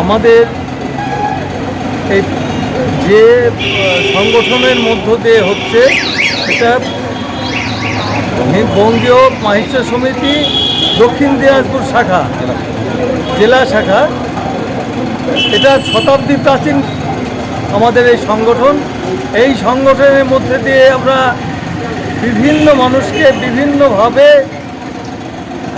আমাদের এই যে সংগঠনের মধ্য দিয়ে হচ্ছে এটা বঙ্গীয় মাহিষ্য সমিতি, দক্ষিণ দিনাজপুর শাখা, জেলা শাখা। এটা শতাব্দী প্রাচীন আমাদের এই সংগঠন। এই সংগঠনের মধ্যে দিয়ে আমরা বিভিন্ন মানুষকে বিভিন্নভাবে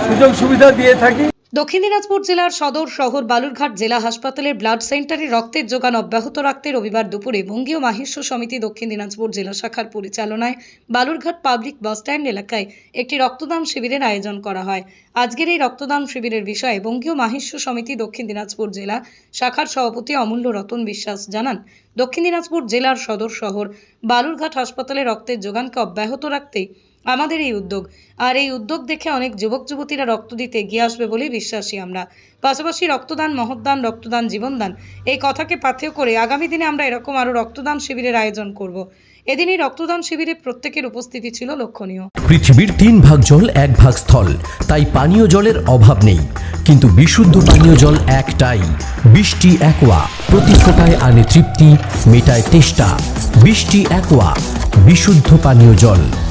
সুযোগ সুবিধা দিয়ে থাকি। দক্ষিণ দিনাজপুর জেলার সদর শহর বালুরঘাট জেলা হাসপাতালের ব্লাড সেন্টারে রক্তের যোগান অব্যাহত রাখতে রবিবার দুপুরে বঙ্গীয় মাহিষ্য সমিতি দক্ষিণ দিনাজপুর জেলা শাখার পরিচালনায় বালুরঘাট পাবলিক বাসস্ট্যান্ড এলাকায় একটি রক্তদান শিবিরের আয়োজন করা হয়। আজকের এই রক্তদান শিবিরের বিষয়ে বঙ্গীয় মাহিষ্য সমিতি দক্ষিণ দিনাজপুর জেলা শাখার সভাপতি অমূল্য রতন বিশ্বাস জানান। দক্ষিণ দিনাজপুর জেলার সদর শহর বালুরঘাট হাসপাতালে রক্তের যোগানকে অব্যাহত রাখতেই আমাদের এই উদ্যোগ। আর এই উদ্যোগ দেখে অনেক যুবক, যুবতীরা রক্ত দিতে এগিয়ে আসবে বলেই বিশ্বাসী আমরা। পাশাপাশি রক্তদান, মহৎদান, রক্তদান, জীবনদান এই কথাকে পাথেয় করে আগামী দিনে আমরা এরকম আরও রক্তদান শিবিরের আয়োজন করব। এদিন এই রক্তদান শিবিরে প্রত্যেকের উপস্থিতি ছিল লক্ষণীয়। পৃথিবীর তিন ভাগ জল, এক ভাগ স্থল। তাই পানীয় জলের অভাব নেই। কিন্তু বিশুদ্ধ পানীয় জল একটাই। বৃষ্টি, একোয়া। প্রতি ফোটায় আনে তৃপ্তি, মেটায় তেষ্টা। বৃষ্টি, একোয়া। বিশুদ্ধ পানীয় জল।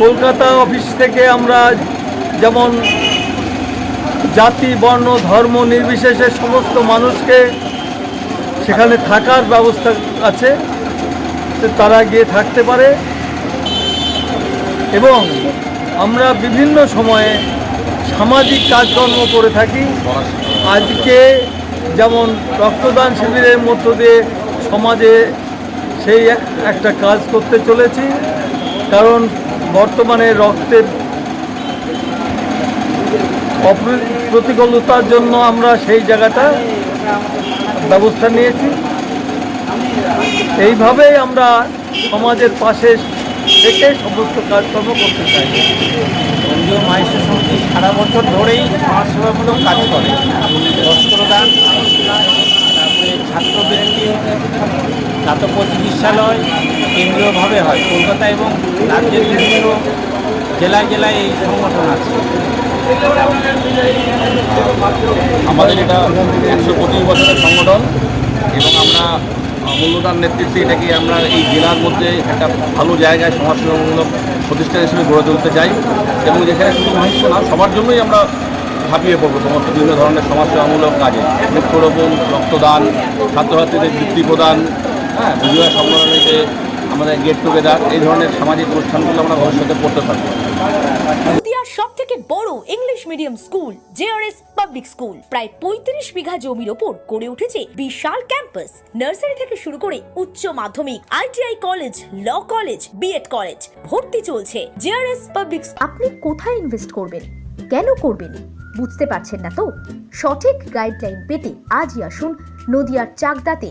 কলকাতা অফিস থেকে আমরা যেমন জাতি, বর্ণ, ধর্ম নির্বিশেষে সমস্ত মানুষকে সেখানে থাকার ব্যবস্থা আছে তারা গিয়ে থাকতে পারে। এবং আমরা বিভিন্ন সময়ে সামাজিক কাজকর্ম করে থাকি। আজকে যেমন রক্তদান শিবিরের মধ্য দিয়ে সমাজে সেই এক- একটা কাজ করতে চলেছি। কারণ বর্তমানে রক্তের প্রতিকূলতার জন্য আমরা সেই জায়গাটা ব্যবস্থা নিয়েছি। এইভাবেই আমরা সমাজের পাশে থেকে সমস্ত কাজকর্ম করতে চাই। সারা বছর ধরেই সমাজসেবামূলক কাজ করে। বস্ত্রদান, তারপরে ছাত্রবৃত্তি দাতব্য চিকিৎসালয় কেন্দ্রীয়ভাবে হয়। কলকাতা এবং রাজ্যের বিভিন্ন জেলায় জেলায় এই সংগঠন আছে। আমাদের এটা একশো পঁচিশ বছরের সংগঠন এবং আমরা মূল্যদান নেতৃত্বে এটাকে আমরা এই জেলার মধ্যে একটা ভালো জায়গায় সমাজসেবামূলক প্রতিষ্ঠান হিসেবে গড়ে তুলতে চাই এবং যেখানে শুধু মহিষ্য না, সবার জন্যই আমরা ঝাঁপিয়ে পড়ব সমস্ত বিভিন্ন ধরনের সমাজসেবামূলক কাজে। বৃক্ষরোপণ, রক্তদান, ছাত্রছাত্রীদের বৃত্তি প্রদান হ্যাঁ বিজয়া সম্মেলনীতে আমাদের গেট টুগেদার এই ধরনের সামাজিক অনুষ্ঠানগুলো আমরা ভবিষ্যতে করতে থাকব। সব থেকে বড় English medium school JRS public school প্রায় পঁয়ত্রিশ বিঘা জমির ওপর গড়ে উঠেছে বিশাল ক্যাম্পাস নার্সারি থেকে শুরু করে উচ্চ মাধ্যমিক ITI college law college BEd college ভর্তি চলছে। জেআরএস পাবলিক আপনি কোথায় ইনভেস্ট করবেন? কেন করবেন? বুঝতে পারছেন না তো? সঠিক গাইডলাইন পেতে আজই আসুন নদিয়ার চাকদাতে।